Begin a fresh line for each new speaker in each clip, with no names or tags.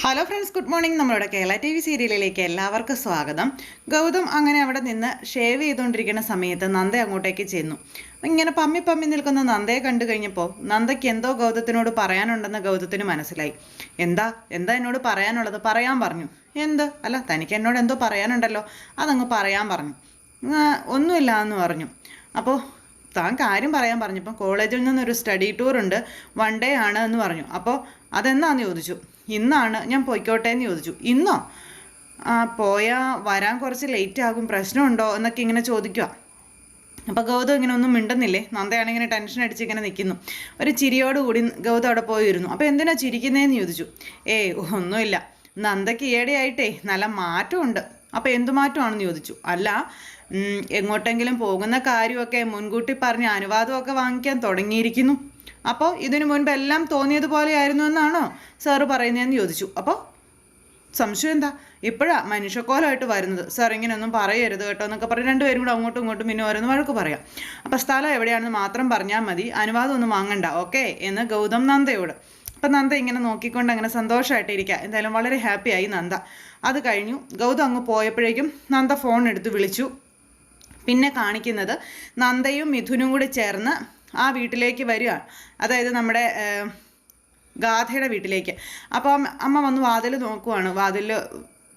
Hello friends good morning നമ്മളുടെ Kerala T V സീരിയലിലേക്ക് എല്ലാവർക്കും സ്വാഗതം. ഗൗതം അങ്ങനെ അവിടെ നിന്ന് ഷേവ് ചെയ്തുകൊണ്ടിരിക്കുന്ന സമയത്ത് നന്ദ അങ്ങോട്ടേക്ക് ചെന്നു. ഇങ്ങനെ പമ്മി പമ്മി നിൽക്കുന്ന നന്ദയെ കണ്ടു കഴിഞ്ഞപ്പോൾ നന്ദയ്ക്ക് എന്തോ ഗൗതത്തിനോട് പറയാനുണ്ടെന്ന് ഗൗതത്തിന് മനസ്സിലായി. എന്താ? എന്താ എന്നോട് പറയാനുള്ളത്? പറയാൻ പറഞ്ഞു. എന്ത്? അല്ല തനിക്ക് എന്നോട് എന്തോ പറയാനുണ്ടല്ലോ. അതങ്ങ് പറയാൻ പറഞ്ഞു. ഒന്നുമില്ല എന്ന് പറഞ്ഞു. അപ്പോൾ താൻ കാര്യം പറയാൻ പറഞ്ഞു ഇപ്പം കോളേജിൽ നിന്നൊരു സ്റ്റഡി ടൂർ ഉണ്ട്. വൺ ഡേ ആണ് എന്ന് പറഞ്ഞു. അപ്പോൾ അതെന്നാന്ന് ചോദിച്ചു? ഇന്നാണ് ഞാൻ പോയിക്കോട്ടെ എന്ന് ചോദിച്ചു. ഇന്നോ? ആ പോയാൽ വരാൻ കുറച്ച് ലേറ്റ് ആകും. പ്രശ്നമുണ്ടോ? എന്നൊക്കെ ഇങ്ങനെ ചോദിക്കുക അപ്പോൾ ഗൗതം ഇങ്ങനെ ഒന്നും മിണ്ടുന്നില്ലേ? നന്ദയാണിങ്ങനെ ടെൻഷൻ അടിച്ച് ഇങ്ങനെ നിൽക്കുന്നു ഒരു ചിരിയോടുകൂടി ഗൗതം അവിടെ പോയിരുന്നു അപ്പോൾ എന്തിനാ ചിരിക്കുന്നതെന്ന് ചോദിച്ചു. ഏയ് ഒന്നുമില്ല. നന്ദയ്ക്ക് ഈയിടെയായിട്ടേ നല്ല മാറ്റമുണ്ട്. അപ്പോൾ എന്തു മാറ്റമാണെന്ന് ചോദിച്ചു. അല്ല എങ്ങോട്ടെങ്കിലും പോകുന്ന കാര്യമൊക്കെ മുൻകൂട്ടി പറഞ്ഞ് അനുവാദമൊക്കെ വാങ്ങിക്കാൻ തുടങ്ങിയിരിക്കുന്നു. അപ്പോൾ ഇതിനു മുൻപ് എല്ലാം തോന്നിയതുപോലെയായിരുന്നു എന്നാണോ സാറ് പറയുന്നതെന്ന് ചോദിച്ചു. അപ്പോൾ സംശയം എന്താ? ഇപ്പോഴാ മനുഷ്യക്കോലമായിട്ട് വരുന്നത്. സാർ ഇങ്ങനെയൊന്നും പറയരുത് കേട്ടോ എന്നൊക്കെ പറഞ്ഞ് രണ്ടുപേരും കൂടെ അങ്ങോട്ടും ഇങ്ങോട്ടും പിന്നെ ഓരോന്ന് വഴക്ക് പറയാം. അപ്പോൾ സ്ഥലം എവിടെയാണെന്ന് മാത്രം പറഞ്ഞാൽ മതി. അനുവാദം ഒന്നും വാങ്ങണ്ട. ഓക്കെ? എന്ന് ഗൗതം നന്ദയോട്. അപ്പം നന്ദ ഇങ്ങനെ നോക്കിക്കൊണ്ട് അങ്ങനെ സന്തോഷമായിട്ട് ഇരിക്കുക. എന്തായാലും വളരെ ഹാപ്പിയായി നന്ദ. അത് കഴിഞ്ഞു. ഗൗതം അങ്ങ് പോയപ്പോഴേക്കും നന്ദ ഫോൺ എടുത്ത് വിളിച്ചു. പിന്നെ കാണിക്കുന്നത് നന്ദയും മിഥുനും കൂടി ചേർന്ന് ആ വീട്ടിലേക്ക് വരികയാണ് അതായത് നമ്മുടെ ഗാഥയുടെ വീട്ടിലേക്ക്. അപ്പം അമ്മ- വന്ന് വാതിൽ നോക്കുവാണ്. വാതിൽ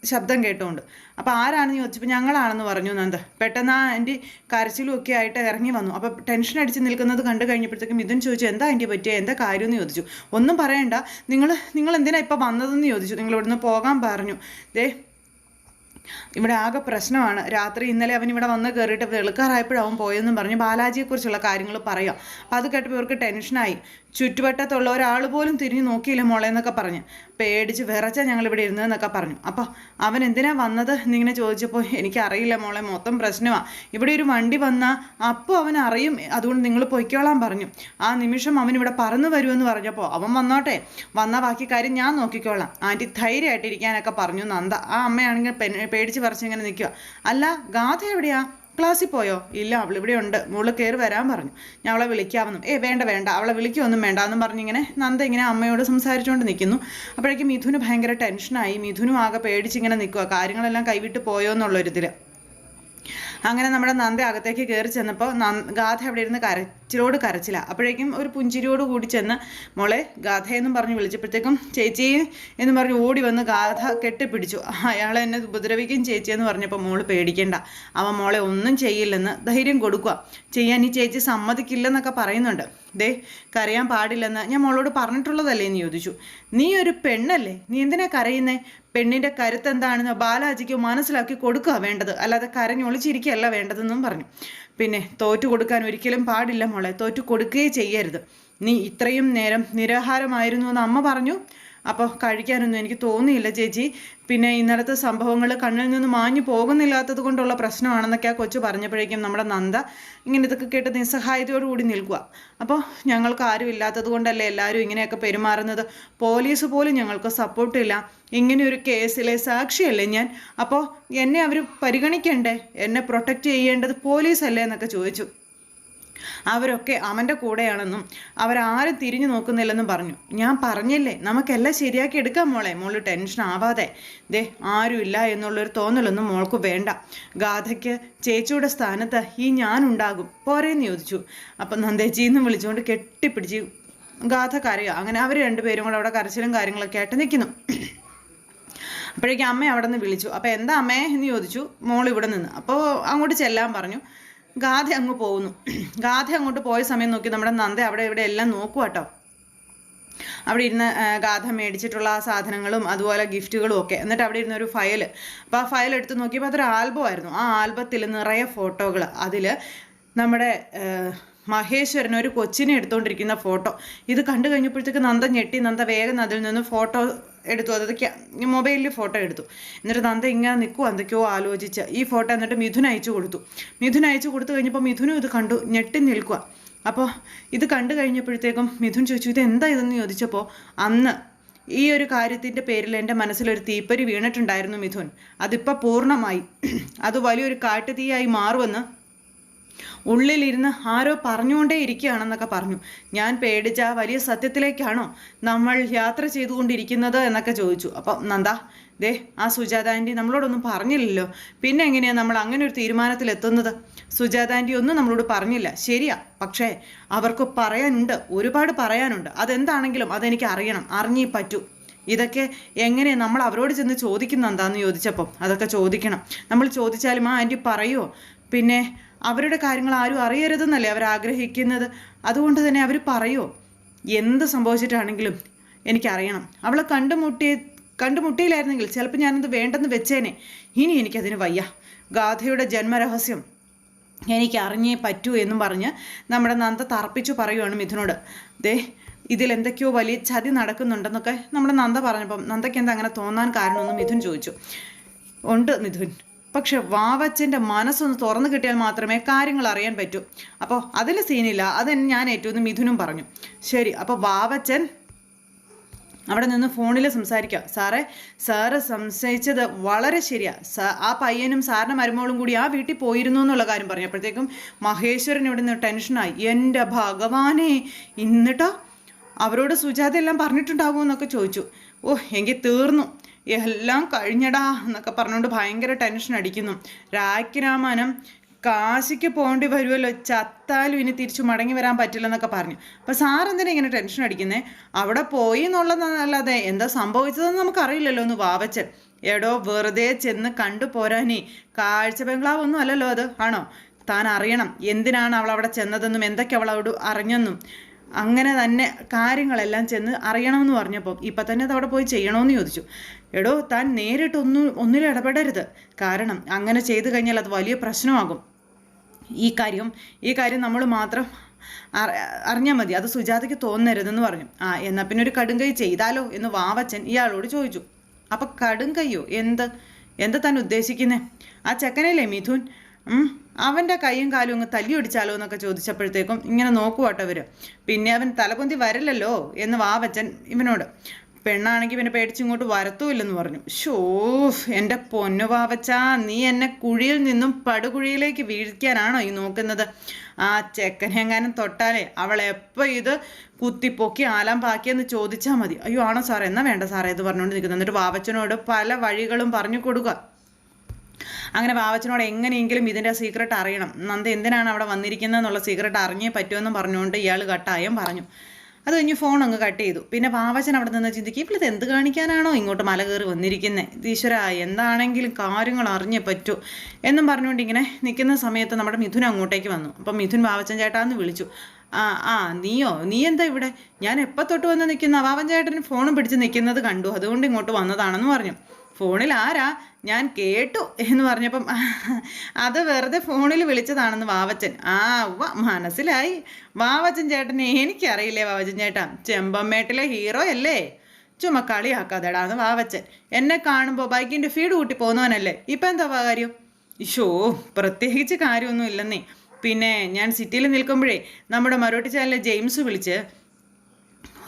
ശബ്ദം കേട്ടുകൊണ്ട് അപ്പോൾ ആരാണെന്ന് ചോദിച്ചപ്പോൾ ഞങ്ങളാണെന്ന് പറഞ്ഞു നന്ദ. പെട്ടെന്ന് ആ ആന്റി കരച്ചിലും ഒക്കെ ആയിട്ട് ഇറങ്ങി വന്നു. അപ്പോൾ ടെൻഷൻ അടിച്ച് നിൽക്കുന്നത് കണ്ടു കഴിഞ്ഞപ്പോഴത്തേക്കും മിഥുൻ ചോദിച്ചു എന്താ ആന്റി പറ്റിയ? എന്താ കാര്യമെന്ന് ചോദിച്ചു. ഒന്നും പറയണ്ട. നിങ്ങൾ നിങ്ങൾ എന്തിനാണ് ഇപ്പോൾ വന്നതെന്ന് ചോദിച്ചു. നിങ്ങൾ ഇവിടുന്ന് പോകാൻ പറഞ്ഞു. ദേ ഇവിടെ ആകെ പ്രശ്നമാണ്. രാത്രി ഇന്നലെ അവൻ ഇവിടെ വന്ന് കയറിയിട്ട് അവൻ പോയെന്നും പറഞ്ഞ് ബാലാജിയെക്കുറിച്ചുള്ള കാര്യങ്ങൾ പറയാം. അത് കേട്ടപ്പോൾ ഇവർക്ക് ടെൻഷനായി ചുറ്റുവട്ടത്തുള്ള ഒരാൾ പോലും തിരിഞ്ഞു നോക്കിയില്ല മോളെ എന്നൊക്കെ പറഞ്ഞ്. പേടിച്ച് വിറച്ചാ ഞങ്ങൾ ഇവിടെ ഇരുന്നതെന്നൊക്കെ പറഞ്ഞു. അപ്പോൾ അവൻ എന്തിനാ വന്നത് എന്നിങ്ങനെ ചോദിച്ചപ്പോൾ എനിക്കറിയില്ല മോളെ മൊത്തം പ്രശ്നമാണ് ഇവിടെ ഒരു വണ്ടി വന്നാൽ അപ്പോൾ അവൻ അറിയും അതുകൊണ്ട് നിങ്ങൾ പൊയ്ക്കോളാൻ പറഞ്ഞു. ആ നിമിഷം അവൻ ഇവിടെ പറന്നു വരുമെന്ന് പറഞ്ഞപ്പോൾ അവൻ വന്നോട്ടെ. വന്ന ബാക്കി കാര്യം ഞാൻ നോക്കിക്കോളാം. ആന്റി ധൈര്യമായിട്ടിരിക്കാനൊക്കെ പറഞ്ഞു നന്ദ. ആ അമ്മയാണെങ്കിൽ പേടിച്ച് പറിച്ചിങ്ങനെ നിൽക്കുക അല്ല ഗാഥ എവിടെയാ? ക്ലാസ്സിൽ പോയോ? ഇല്ല അവൾ ഇവിടെ ഉണ്ട്. മോൾ കയറി വരാൻ പറഞ്ഞു. ഞാൻ അവളെ വിളിക്കാമെന്നും. ഏ വേണ്ട വേണ്ട. അവളെ വിളിക്കുമൊന്നും വേണ്ട എന്നും പറഞ്ഞിങ്ങനെ നന്ദ ഇങ്ങനെ അമ്മയോട് സംസാരിച്ചുകൊണ്ട് നിൽക്കുന്നു അപ്പോഴേക്കും മിഥുന് ഭയങ്കര ടെൻഷനായി മിഥുനും ആകെ പേടിച്ചിങ്ങനെ നിൽക്കുക കാര്യങ്ങളെല്ലാം കൈവിട്ട് പോയോ എന്നുള്ളൊരിതിൽ അങ്ങനെ നമ്മുടെ നന്ദ അകത്തേക്ക് കയറി ചെന്നപ്പോൾ ഗാഥ അവിടെ ഇരുന്ന് കരച്ചിലോട് കരച്ചില്ല അപ്പോഴേക്കും ഒരു പുഞ്ചിരിയോട് കൂടി ചെന്ന് മോളെ ഗാഥയെന്നും പറഞ്ഞ് വിളിച്ചപ്പോഴത്തേക്കും ചേച്ചി എന്ന് പറഞ്ഞ് ഓടി വന്ന് ഗാഥ കെട്ടിപ്പിടിച്ചു. അയാളെ എന്നെ ഉപദ്രവിക്കും ചേച്ചി എന്ന് പറഞ്ഞപ്പോൾ മോൾ പേടിക്കേണ്ട. അവൻ മോളെ ഒന്നും ചെയ്യില്ലെന്ന് ധൈര്യം കൊടുക്കുക ചെയ്യാൻ ഈ ചേച്ചി സമ്മതിക്കില്ലെന്നൊക്കെ പറയുന്നുണ്ട്. ദേ കരയാൻ പാടില്ലെന്ന് ഞാൻ മോളോട് പറഞ്ഞിട്ടുള്ളതല്ലേ എന്ന് ചോദിച്ചു. നീ ഒരു പെണ്ണല്ലേ? നീ എന്തിനാ കരയുന്നേ? പെണ്ണിന്റെ കരുത്ത് എന്താണെന്ന് ബാലാജിക്ക് മനസ്സിലാക്കി കൊടുക്കുക വേണ്ടത്. അല്ലാതെ കരഞ്ഞൊളിച്ചിരിക്കുകയല്ല വേണ്ടതെന്നും പറഞ്ഞു. പിന്നെ തോറ്റു കൊടുക്കാൻ ഒരിക്കലും പാടില്ല മോളെ. തോറ്റു കൊടുക്കുകയേ ചെയ്യരുത്. നീ ഇത്രയും നേരം നിരാഹാരമായിരുന്നു എന്ന് അമ്മ പറഞ്ഞു. അപ്പോൾ കഴിക്കാനൊന്നും എനിക്ക് തോന്നിയില്ല ചേച്ചി. പിന്നെ ഇന്നലത്തെ സംഭവങ്ങൾ കണ്ണിൽ നിന്ന് മാഞ്ഞു പോകുന്നില്ലാത്തത് കൊണ്ടുള്ള പ്രശ്നമാണെന്നൊക്കെ ആ കൊച്ചു പറഞ്ഞപ്പോഴേക്കും നമ്മുടെ നന്ദ ഇങ്ങനെ ഇതൊക്കെ കേട്ട് നിസ്സഹായതയോടുകൂടി നിൽക്കുക. അപ്പോൾ ഞങ്ങൾക്ക് ആരും ഇല്ലാത്തത് കൊണ്ടല്ലേ എല്ലാവരും ഇങ്ങനെയൊക്കെ പെരുമാറുന്നത്? പോലീസ് പോലും ഞങ്ങൾക്ക് സപ്പോർട്ടില്ല ഇങ്ങനെ ഒരു കേസിലെ സാക്ഷിയല്ലേ ഞാൻ? അപ്പോൾ എന്നെ അവർ പരിഗണിക്കണ്ടേ? എന്നെ പ്രൊട്ടക്റ്റ് ചെയ്യേണ്ടത് പോലീസല്ലേ എന്നൊക്കെ ചോദിച്ചു. അവരൊക്കെ അവന്റെ കൂടെയാണെന്നും അവരാരും തിരിഞ്ഞു നോക്കുന്നില്ലെന്നും പറഞ്ഞു. ഞാൻ പറഞ്ഞില്ലേ നമുക്കെല്ലാം ശരിയാക്കി എടുക്കാം മോളെ. മോൾ ടെൻഷൻ ആവാതെ ദേ ആരുമില്ല എന്നുള്ളൊരു തോന്നലൊന്നും മോൾക്ക് വേണ്ട. ഗാഥയ്ക്ക് ചേച്ചിയുടെ സ്ഥാനത്ത് ഈ ഞാനുണ്ടാകും പോരേന്ന് ചോദിച്ചു. അപ്പം നന്ദേച്ചി എന്ന് വിളിച്ചുകൊണ്ട് കെട്ടിപ്പിടിച്ച് ഗാഥ കരയുക അങ്ങനെ അവർ രണ്ടുപേരും കൂടെ അവിടെ കരച്ചിലും കാര്യങ്ങളൊക്കെ ആയിട്ട് നിൽക്കുന്നു അപ്പോഴേക്കും അമ്മ അവിടെ നിന്ന് വിളിച്ചു. അപ്പോൾ എന്താ അമ്മേ എന്ന് ചോദിച്ചു. മോൾ ഇവിടെ നിന്ന്. അപ്പോൾ അങ്ങോട്ട് ചെല്ലാൻ പറഞ്ഞു. ഗാഥ അങ്ങ് പോകുന്നു. ഗാഥ അങ്ങോട്ട് പോയ സമയം നോക്കി നമ്മുടെ നന്ദ അവിടെ ഇവിടെ എല്ലാം നോക്കുക കേട്ടോ. അവിടെ ഇരുന്ന് ഗാഥ മേടിച്ചിട്ടുള്ള ആ സാധനങ്ങളും അതുപോലെ ഗിഫ്റ്റുകളും ഒക്കെ. എന്നിട്ട് അവിടെ ഇരുന്ന ഒരു ഫയൽ അപ്പോൾ ആ ഫയൽ എടുത്ത് നോക്കിയപ്പോൾ അതൊരു ആൽബം ആയിരുന്നു. ആ ആൽബത്തിൽ നിറയെ ഫോട്ടോകൾ അതിൽ നമ്മുടെ മഹേശ്വരൻ ഒരു കൊച്ചിനെ എടുത്തുകൊണ്ടിരിക്കുന്ന ഫോട്ടോ. ഇത് കണ്ടു കഴിഞ്ഞപ്പോഴത്തേക്ക് നന്ദ ഞെട്ടി. നന്ദ വേഗം അതിൽ നിന്ന് ഫോട്ടോ എടുത്തു. അതായത് മൊബൈലിൽ ഫോട്ടോ എടുത്തു. എന്നിട്ട് നന്ദ ഇങ്ങനെ നിൽക്കുക എന്തൊക്കെയോ ആലോചിച്ച്. ഈ ഫോട്ടോ എന്നിട്ട് മിഥുൻ അയച്ചു കൊടുത്തു. മിഥുൻ അയച്ചു കൊടുത്തു കഴിഞ്ഞപ്പോൾ മിഥുനും ഇത് കണ്ടു ഞെട്ടി നിൽക്കുക അപ്പോൾ ഇത് കണ്ടു കഴിഞ്ഞപ്പോഴത്തേക്കും മിഥുൻ ചോദിച്ചു ഇത് എന്താ ഇതെന്ന് ചോദിച്ചപ്പോൾ അന്ന് ഈ ഒരു കാര്യത്തിന്റെ പേരിൽ എന്റെ മനസ്സിലൊരു തീപ്പരി വീണിട്ടുണ്ടായിരുന്നു മിഥുൻ. അതിപ്പോൾ പൂർണമായി. അത് വലിയൊരു കാട്ടുതീയായി മാറുമെന്ന് ഉള്ളിലിരുന്ന് ആരോ പറഞ്ഞുകൊണ്ടേ ഇരിക്കുകയാണെന്നൊക്കെ പറഞ്ഞു. ഞാൻ പേടിച്ച വലിയ സത്യത്തിലേക്കാണോ നമ്മൾ യാത്ര ചെയ്തുകൊണ്ടിരിക്കുന്നത് എന്നൊക്കെ ചോദിച്ചു. അപ്പം നന്ദ ദേ ആ സുജാത ആന്റി നമ്മളോടൊന്നും പറഞ്ഞില്ലല്ലോ. പിന്നെ എങ്ങനെയാണ് നമ്മൾ അങ്ങനെ ഒരു തീരുമാനത്തിലെത്തുന്നത്? സുജാത ആന്റി ഒന്നും നമ്മളോട് പറഞ്ഞില്ല. ശരിയാ. പക്ഷേ അവർക്ക് പറയാനുണ്ട്. ഒരുപാട് പറയാനുണ്ട്. അതെന്താണെങ്കിലും അതെനിക്ക് അറിയണം. അറിഞ്ഞേ പറ്റൂ. ഇതൊക്കെ എങ്ങനെ നമ്മൾ അവരോട് ചെന്ന് ചോദിക്കുന്ന എന്താന്ന് ചോദിച്ചപ്പം. അതൊക്കെ ചോദിക്കണം. നമ്മൾ ചോദിച്ചാലും ആ ആന്റി പറയുമോ പിന്നെ അവരുടെ കാര്യങ്ങൾ ആരും അറിയരുതെന്നല്ലേ അവർ ആഗ്രഹിക്കുന്നത്? അതുകൊണ്ട് തന്നെ അവർ പറയുമോ എന്ത് സംഭവിച്ചിട്ടാണെങ്കിലും എനിക്കറിയണം. അവളെ കണ്ടുമുട്ടിയ കണ്ടുമുട്ടിയില്ലായിരുന്നെങ്കിൽ ചിലപ്പോൾ ഞാനത് വേണ്ടെന്ന് വെച്ചേനെ. ഇനി എനിക്കതിന് വയ്യ. ഗാഥയുടെ ജന്മരഹസ്യം എനിക്ക് അറിഞ്ഞേ പറ്റൂ എന്നും പറഞ്ഞ് നമ്മുടെ നന്ദ തർപ്പിച്ചു പറയുവാണ് മിഥുനോട്. ദേ ഇതിലെന്തൊക്കെയോ വലിയ ചതി നടക്കുന്നുണ്ടെന്നൊക്കെ നമ്മുടെ നന്ദ പറഞ്ഞപ്പം നന്ദയ്ക്ക് എന്താ അങ്ങനെ തോന്നാൻ കാരണമെന്ന് മിഥുൻ ചോദിച്ചു. ഉണ്ട് മിഥുൻ. പക്ഷെ വാവച്ചന്റെ മനസ്സൊന്ന് തുറന്നു കിട്ടിയാൽ മാത്രമേ കാര്യങ്ങൾ അറിയാൻ പറ്റൂ. അപ്പോൾ അതിൽ സീനില്ല. അത് ഞാൻ ഏറ്റവും മിഥുനും പറഞ്ഞു. ശരി അപ്പോൾ വാവച്ചൻ അവിടെ നിന്ന് ഫോണിൽ സംസാരിക്കുക സാറേ സാറ് സംശയിച്ചത് വളരെ ശരിയാണ് ശരിയാ ആ പയ്യനും സാറിന്റെ മരുമോളും കൂടി ആ വീട്ടിൽ പോയിരുന്നു എന്നുള്ള കാര്യം പറഞ്ഞു. അപ്പോഴത്തേക്കും മഹേശ്വരൻ ഇവിടെ നിന്ന് ടെൻഷനായി. എന്റെ ഭഗവാനെ ഇന്നിട്ടോ അവരോട് സുജാത എല്ലാം പറഞ്ഞിട്ടുണ്ടാകുമോ എന്നൊക്കെ ചോദിച്ചു. ഓ എങ്കിൽ തീർന്നു. എല്ലാം കഴിഞ്ഞടാ എന്നൊക്കെ പറഞ്ഞുകൊണ്ട് ഭയങ്കര ടെൻഷൻ അടിക്കുന്നു. രാഖിരാമാനം കാശിക്ക് പോകേണ്ടി വരുമല്ലോ ചത്താലും ഇനി തിരിച്ചു മടങ്ങി വരാൻ പറ്റില്ലെന്നൊക്കെ പറഞ്ഞു. അപ്പോൾ സാർ എന്തിനാ ഇങ്ങനെ ടെൻഷൻ അടിക്കുന്നത് അവിടെ പോയി എന്നുള്ളതല്ലാതെ എന്താ സംഭവിച്ചതെന്ന് നമുക്കറിയില്ലല്ലോ ഒന്ന് വാവച്ചൻ. എടോ വെറുതെ ചെന്ന് കണ്ടു പോരാനേ കാഴ്ച ബംഗ്ലാവൊന്നും അല്ലല്ലോ അത് ആണോ? താൻ അറിയണം എന്തിനാണ് അവൾ അവിടെ ചെന്നതെന്നും എന്തൊക്കെ അവൾ അവിടെ അറിഞ്ഞെന്നും. അങ്ങനെ തന്നെ കാര്യങ്ങളെല്ലാം ചെന്ന് അറിയണമെന്ന് പറഞ്ഞപ്പോൾ ഇപ്പം തന്നെ അത് അവിടെ പോയി ചെയ്യണമെന്ന് ചോദിച്ചു. എടോ താൻ നേരിട്ട് ഒന്നും ഒന്നിലും ഇടപെടരുത്. കാരണം അങ്ങനെ ചെയ്തു കഴിഞ്ഞാൽ അത് വലിയ പ്രശ്നമാകും. ഈ കാര്യം ഈ കാര്യം നമ്മൾ മാത്രം അറിഞ്ഞാൽ മതി. അത് സുജാതയ്ക്ക് തോന്നരുതെന്ന് പറഞ്ഞു. ആ എന്നാൽ പിന്നെ ഒരു കടുങ്കൈ ചെയ്താലോ എന്ന് വാവച്ചൻ ഇയാളോട് ചോദിച്ചു. അപ്പം കടുങ്കയ്യോ എന്ത്? എന്താ താൻ ഉദ്ദേശിക്കുന്നേ? ആ ചെക്കനല്ലേ മിഥുൻ? അവന്റെ കൈയും കാലും അങ്ങ് തല്ലി ഒടിച്ചാലോ എന്നൊക്കെ ചോദിച്ചപ്പോഴത്തേക്കും ഇങ്ങനെ നോക്കുവാട്ടവർ പിന്നെ അവൻ തലപൊന്തി വരില്ലല്ലോ എന്ന് വാവച്ചൻ ഇവനോട്. പെണ്ണാണെങ്കിൽ പിന്നെ പേടിച്ചിങ്ങോട്ട് വരത്തുമില്ലെന്ന് പറഞ്ഞു. ഷോ എന്റെ പൊന്നു പാവച്ചാ നീ എന്നെ കുഴിയിൽ നിന്നും പടുകുഴിയിലേക്ക് വീഴ്ക്കാനാണോ ഈ നോക്കുന്നത്? ആ ചെക്കനെങ്ങാനും തൊട്ടാലേ അവൾ എപ്പോൾ ഇത് കുത്തിപ്പൊക്കി ആലാം പാക്കിയെന്ന് ചോദിച്ചാൽ മതി. അയ്യോ ആണോ സാറേ? എന്നാ വേണ്ട സാറേ ഇത് പറഞ്ഞുകൊണ്ട് നിൽക്കുന്നത് എന്നിട്ട് വാവച്ചനോട് പല വഴികളും പറഞ്ഞു കൊടുക്കുക. അങ്ങനെ വാവച്ചനോട് എങ്ങനെയെങ്കിലും ഇതിന്റെ സീക്രട്ട് അറിയണം. നന്ദ എന്തിനാണ് അവിടെ വന്നിരിക്കുന്നത് എന്നുള്ള സീക്രട്ട് അറിഞ്ഞേ പറ്റുമെന്ന് പറഞ്ഞുകൊണ്ട് ഇയാൾ കട്ടായം പറഞ്ഞു. അത് കഴിഞ്ഞ് ഫോൺ അങ്ങ് കട്ട് ചെയ്തു. പിന്നെ പാവച്ചൻ അവിടെ നിന്ന് ചിന്തിക്കും ഇപ്പോൾ ഇത് എന്ത് കാണിക്കാനാണോ ഇങ്ങോട്ട് മല കയറി വന്നിരിക്കുന്നത് ഈശ്വര എന്താണെങ്കിലും കാര്യങ്ങൾ അറിഞ്ഞേ പറ്റൂ. എന്നും പറഞ്ഞുകൊണ്ട് ഇങ്ങനെ നിൽക്കുന്ന സമയത്ത് നമ്മുടെ മിഥുൻ അങ്ങോട്ടേക്ക് വന്നു. അപ്പം മിഥുൻ പാവച്ചൻ ചേട്ടാന്ന് വിളിച്ചു. ആ ആ നീയോ? നീ എന്താ ഇവിടെ? ഞാൻ എപ്പോൾ തൊട്ട് വന്ന് നിൽക്കുന്ന? പാവൻ ചേട്ടൻ ഫോണും പിടിച്ച് നിൽക്കുന്നത് കണ്ടു. അതുകൊണ്ട് ഇങ്ങോട്ട് വന്നതാണെന്ന് പറഞ്ഞു. ഫോണിൽ ആരാ? ഞാൻ കേട്ടു എന്ന് പറഞ്ഞപ്പം അത് വെറുതെ ഫോണിൽ വിളിച്ചതാണെന്ന് വാവച്ചൻ. ആ വ മനസ്സിലായി. വാവച്ചൻ ചേട്ടനെ എനിക്കറിയില്ലേ വാവച്ചൻ ചേട്ടാ? ചെമ്പമ്മേട്ടിലെ ഹീറോ അല്ലേ? ചുമ കളിയാക്കാതെടാന്ന് വാവച്ചൻ. എന്നെ കാണുമ്പോൾ ബൈക്കിന്റെ ഫീഡ് കൂട്ടി പോകുന്നവനല്ലേ ഇപ്പം എന്താ കാര്യം? ഇഷോ പ്രത്യേകിച്ച് കാര്യമൊന്നും ഇല്ലെന്നേ. പിന്നെ ഞാൻ സിറ്റിയിൽ നിൽക്കുമ്പോഴേ നമ്മുടെ മരോട്ടി ചാനലിലെ ജെയിംസ് വിളിച്ച്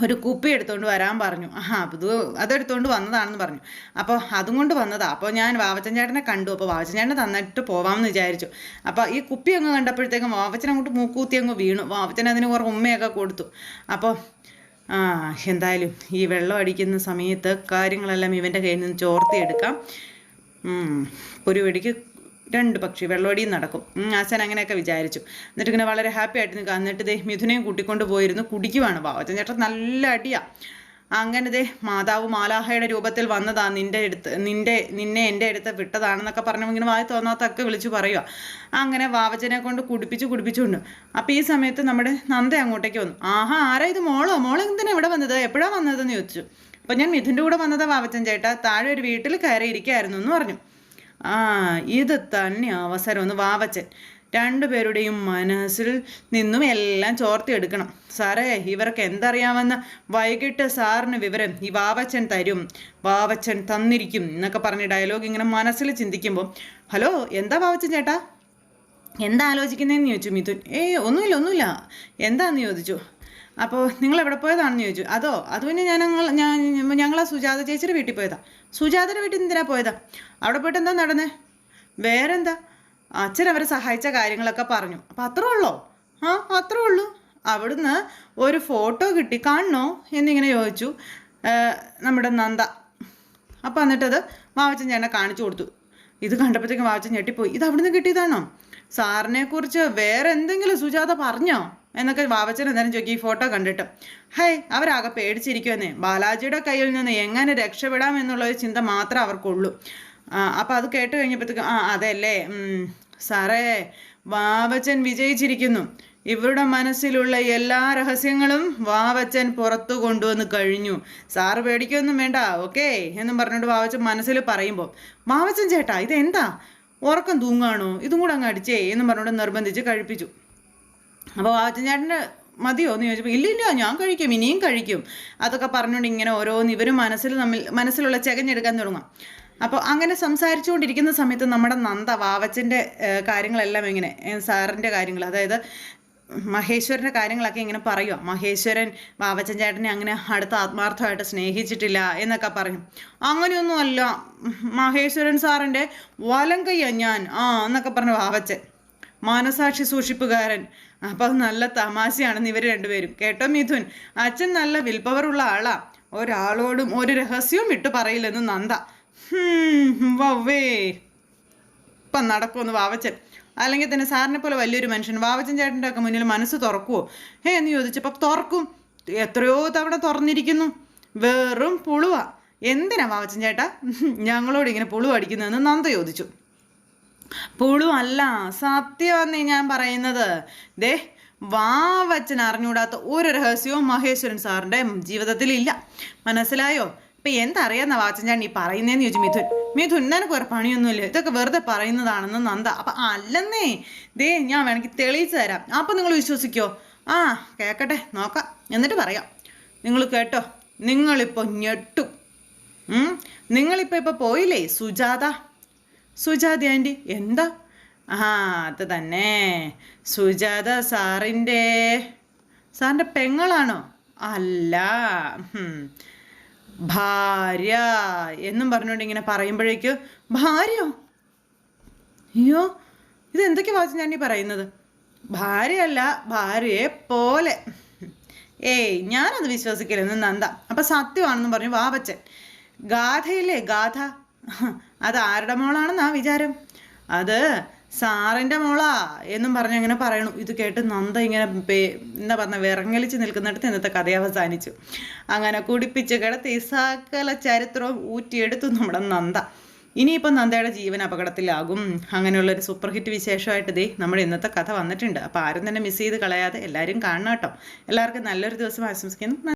ഒരു കുപ്പി എടുത്തുകൊണ്ട് വരാൻ പറഞ്ഞു. ആ അത് അതെടുത്തുകൊണ്ട് വന്നതാണെന്ന് പറഞ്ഞു. അപ്പോൾ അതും കൊണ്ട് വന്നതാ. അപ്പോൾ ഞാൻ വാവച്ചൻ ചേട്ടനെ കണ്ടു. അപ്പോൾ വാവച്ചൻ ചേട്ടനെ തന്നിട്ട് പോവാമെന്ന് വിചാരിച്ചു. അപ്പോൾ ഈ കുപ്പി അങ്ങ് കണ്ടപ്പോഴത്തേക്കും വാവച്ചൻ അങ്ങോട്ട് മൂക്കൂത്തി അങ്ങ് വീണു. വാവച്ചൻ അതിന് കുറേ ഉമ്മയൊക്കെ കൊടുത്തു. അപ്പോൾ ആ എന്തായാലും ഈ വെള്ളം അടിക്കുന്ന സമയത്ത് കാര്യങ്ങളെല്ലാം ഇവന്റെ കയ്യിൽ നിന്ന് ചോർത്തിയെടുക്കാം. ഒരു വെടിക്ക് രണ്ട് പക്ഷി വെള്ളോടിയും നടക്കും. ആശാൻ അങ്ങനെയൊക്കെ വിചാരിച്ചു. എന്നിട്ട് ഇങ്ങനെ വളരെ ഹാപ്പി ആയിട്ട് നിൽക്കുക. എന്നിട്ട് ദേ മിഥുനെയും കൂട്ടിക്കൊണ്ട് പോയിരുന്നു കുടിക്കുവാണ് വാവച്ചൻ ചേട്ടൻ നല്ല അടിയാ. അങ്ങനെ ദേ മാതാവ് മാലാഹയുടെ രൂപത്തിൽ വന്നതാ നിന്റെ അടുത്ത് നിന്റെ നിന്നെ എന്റെ അടുത്ത് വിട്ടതാണെന്നൊക്കെ പറഞ്ഞു ഇങ്ങനെ വായി തോന്നാത്തൊക്കെ വിളിച്ചു പറയുക അങ്ങനെ വാവച്ചനെ കൊണ്ട് കുടിപ്പിച്ച് കുടിപ്പിച്ചുകൊണ്ട് അപ്പോൾ ഈ സമയത്ത് നമ്മുടെ നന്ദ അങ്ങോട്ടേക്ക് വന്നു. ആഹാ ആരാ ഇത് മോളോ? മോളെ എന്തിനാ ഇവിടെ വന്നത്? എപ്പോഴാണ് വന്നതെന്ന് ചോദിച്ചു. അപ്പോൾ ഞാൻ മിഥുന്റെ കൂടെ വന്നതാ വാവച്ചൻ ചേട്ടാ. താഴെ ഒരു വീട്ടിൽ കയറി ഇരിക്കായിരുന്നു എന്ന് പറഞ്ഞു. ആ ഇത് തന്നെ അവസരം. ഒന്ന് വാവച്ചൻ. രണ്ടുപേരുടെയും മനസ്സിൽ നിന്നും എല്ലാം ചോർത്തിയെടുക്കണം സാറേ ഇവർക്ക് എന്തറിയാമെന്ന് വൈകിട്ട് സാറിന് വിവരം ഈ വാവച്ചൻ തരും. വാവച്ചൻ തന്നിരിക്കും എന്നൊക്കെ പറഞ്ഞ് ഡയലോഗ് ഇങ്ങനെ മനസ്സിൽ ചിന്തിക്കുമ്പോൾ ഹലോ എന്താ വാവച്ചൻ ചേട്ടാ? എന്താ ആലോചിക്കുന്നതെന്ന് ചോദിച്ചു മിഥുൻ. ഏയ് ഒന്നുമില്ല ഒന്നുമില്ല. എന്താന്ന് ചോദിച്ചു? അപ്പോൾ നിങ്ങൾ എവിടെ പോയതാണെന്ന് ചോദിച്ചു. അതോ അത് പിന്നെ ഞാൻ ഞാൻ ആ സുജാത ചേച്ചിയുടെ വീട്ടിൽ പോയതാ. സുജാതയുടെ വീട്ടിൽ എന്തിനാ പോയതാ? അവിടെ പോയിട്ട് എന്താ നടന്നേ? വേറെന്താ? അച്ഛൻ അവരെ സഹായിച്ച കാര്യങ്ങളൊക്കെ പറഞ്ഞു. അപ്പം അത്രേ ഉള്ളോ? ആ അത്രേ ഉള്ളൂ. അവിടുന്ന് ഒരു ഫോട്ടോ കിട്ടി. കാണണോ? എന്നിങ്ങനെ ചോദിച്ചു. നമ്മുടെ നന്ദ. അപ്പം എന്നിട്ടത് വാവച്ചൻ ചേട്ടനെ കാണിച്ചു കൊടുത്തു. ഇത് കണ്ടപ്പോഴത്തേക്കും വാവച്ചൻ ഞെട്ടിപ്പോയി. ഇത് അവിടുന്ന് കിട്ടിയതാണോ? സാറിനെക്കുറിച്ച് വേറെ എന്തെങ്കിലും സുജാത പറഞ്ഞോ? എന്നൊക്കെ വാവച്ചൻ എന്തായാലും ചോദിക്കും ഈ ഫോട്ടോ കണ്ടിട്ട്. ഹൈ അവരാകെ പേടിച്ചിരിക്കുമെന്നേ ബാലാജിയുടെ കയ്യിൽ നിന്ന് എങ്ങനെ രക്ഷപ്പെടാം എന്നുള്ള ഒരു ചിന്ത മാത്രം അവർക്കുള്ളൂ. അപ്പോൾ അത് കേട്ട് കഴിഞ്ഞപ്പോഴത്തേക്കും ആ അതല്ലേ. സാറേ വാവച്ചൻ വിജയിച്ചിരിക്കുന്നു. ഇവരുടെ മനസ്സിലുള്ള എല്ലാ രഹസ്യങ്ങളും വാവച്ചൻ പുറത്തു കൊണ്ടുവന്ന് കഴിഞ്ഞു. സാറ് പേടിക്കൊന്നും വേണ്ട ഓക്കേ എന്നും പറഞ്ഞിട്ട് വാവച്ചൻ മനസ്സിൽ പറയുമ്പോൾ വാവച്ചൻ ചേട്ടാ ഇതെന്താ? ഉറക്കം തൂങ്ങാണോ? ഇതും കൂടെ അങ്ങ് അടിച്ചേ എന്നും പറഞ്ഞുകൊണ്ട് നിർബന്ധിച്ച് കഴിപ്പിച്ചു. അപ്പോൾ ചേട്ടന്റെ മതിയോ എന്ന് ചോദിച്ചപ്പോൾ ഇല്ല ഇല്ല ഞാൻ കഴിക്കും ഇനിയും കഴിക്കും. അതൊക്കെ പറഞ്ഞുകൊണ്ട് ഇങ്ങനെ ഓരോന്ന് ഇവരും മനസ്സിൽ തമ്മിൽ മനസ്സിലുള്ള ചകഞ്ഞെടുക്കാൻ തുടങ്ങും അപ്പോൾ അങ്ങനെ സംസാരിച്ചുകൊണ്ടിരിക്കുന്ന സമയത്ത് നമ്മുടെ നന്ദ വാവച്ചന്റെ കാര്യങ്ങളെല്ലാം ഇങ്ങനെ സാറിന്റെ കാര്യങ്ങൾ അതായത് മഹേശ്വരന്റെ കാര്യങ്ങളൊക്കെ ഇങ്ങനെ പറയുക മഹേശ്വരൻ വാവച്ചൻ ചേട്ടനെ അങ്ങനെ അടുത്ത ആത്മാർത്ഥമായിട്ട് സ്നേഹിച്ചിട്ടില്ല എന്നൊക്കെ പറയും. അങ്ങനെയൊന്നുമല്ല മഹേശ്വരൻ സാറിന്റെ വലം കയ്യാ ഞാൻ. ആ എന്നൊക്കെ പറഞ്ഞു വാവച്ചൻ. മനസാക്ഷി സൂക്ഷിപ്പുകാരൻ. അപ്പം അത് നല്ല തമാശയാണെന്ന് ഇവർ രണ്ടുപേരും. കേട്ടോ മിഥുൻ? അച്ഛൻ നല്ല വിൽപ്പവറുള്ള ആളാ. ഒരാളോടും ഒരു രഹസ്യവും ഇട്ട് പറയില്ലെന്ന് നന്ദ. വവ്വേ. ഇപ്പം നടക്കുമെന്ന് വാവച്ചൻ. അല്ലെങ്കിൽ തന്നെ സാറിനെ പോലെ വലിയൊരു മനുഷ്യൻ. വാവച്ചൻ ചേട്ടന്റെ ഒക്കെ മുന്നിൽ മനസ്സ് തുറക്കുവോ? ഏ എന്ന് ചോദിച്ചപ്പോൾ തുറക്കും. എത്രയോ തവണ തുറന്നിരിക്കുന്നു. വെറും പുളുവ. എന്തിനാ വാവച്ചൻ ചേട്ടാ? ഞങ്ങളോട് ഇങ്ങനെ പുളു അടിക്കുന്നതെന്ന് നന്ദ ചോദിച്ചു. പുളു അല്ല സത്യമെന്ന് ഞാൻ പറയുന്നത്. ദേ വാ വാവച്ചൻ അറിഞ്ഞുകൂടാത്ത ഒരു രഹസ്യവും മഹേശ്വരൻ സാറിന്റെ ജീവിതത്തിൽ ഇല്ല മനസ്സിലായോ? ഇപ്പം എന്തറിയാന്ന വാച്ചൻ ഈ പറയുന്നതെന്ന് ചോദിച്ചു മിഥുൻ. മിഥുൻ നിനക്ക് ഒരു പണിയൊന്നുമില്ല. ഇതൊക്കെ വെറുതെ പറയുന്നതാണെന്ന് നന്ദ. അപ്പം അല്ലെന്നേ ദേ ഞാൻ വേണമെങ്കിൽ തെളിയിച്ചു തരാം. അപ്പം നിങ്ങൾ വിശ്വസിക്കോ? ആ കേക്കട്ടെ നോക്കാം. എന്നിട്ട് പറയാം. നിങ്ങൾ കേട്ടോ നിങ്ങളിപ്പോൾ ഞെട്ടും. ഉം? നിങ്ങളിപ്പോൾ ഇപ്പോൾ പോയില്ലേ സുജാത? സുജാത ആന്റി എന്താ? ആ അത് തന്നെ. സുജാത സാറിന്റെ സാറിന്റെ പെങ്ങളാണോ? അല്ല. ഭാര്യ എന്നും പറഞ്ഞുകൊണ്ട് ഇങ്ങനെ പറയുമ്പോഴേക്കും ഭാര്യയോ അയ്യോ ഇത് എന്തൊക്കെ വായിച്ചു ഞാൻ ഈ പറയുന്നത്? ഭാര്യയല്ല ഭാര്യയെ പോലെ. ഏയ് ഞാനത് വിശ്വസിക്കില്ലെന്ന് നന്ദ. അപ്പം സത്യമാണെന്ന് പറഞ്ഞു വാവച്ചൻ. ഗാഥയില്ലേ ഗാഥ? അത് ആരുടെ മോളാണെന്നാ വിചാരം? അത് സാറിന്റെ മോളാ എന്നും പറഞ്ഞ് അങ്ങനെ പറയണു. ഇത് കേട്ട് നന്ദ ഇങ്ങനെ പേ- എന്താ പറഞ്ഞ വിറങ്ങലിച്ച് നിൽക്കുന്നിടത്ത് ഇന്നത്തെ കഥ അവസാനിച്ചു. അങ്ങനെ കുടിപ്പിച്ച് കിടത്തി സകല ചരിത്രവും ഊറ്റിയെടുത്തു നമ്മുടെ നന്ദ. ഇനിയിപ്പം നന്ദയുടെ ജീവൻ അപകടത്തിലാകും. അങ്ങനെയുള്ളൊരു സൂപ്പർ ഹിറ്റ് വിശേഷമായിട്ട് ദേ നമ്മുടെ ഇന്നത്തെ കഥ വന്നിട്ടുണ്ട്. അപ്പോൾ ആരും തന്നെ മിസ് ചെയ്ത് കളയാതെ എല്ലാവരും കാണണം കേട്ടോ. എല്ലാവർക്കും നല്ലൊരു ദിവസം ആശംസിക്കുന്നു.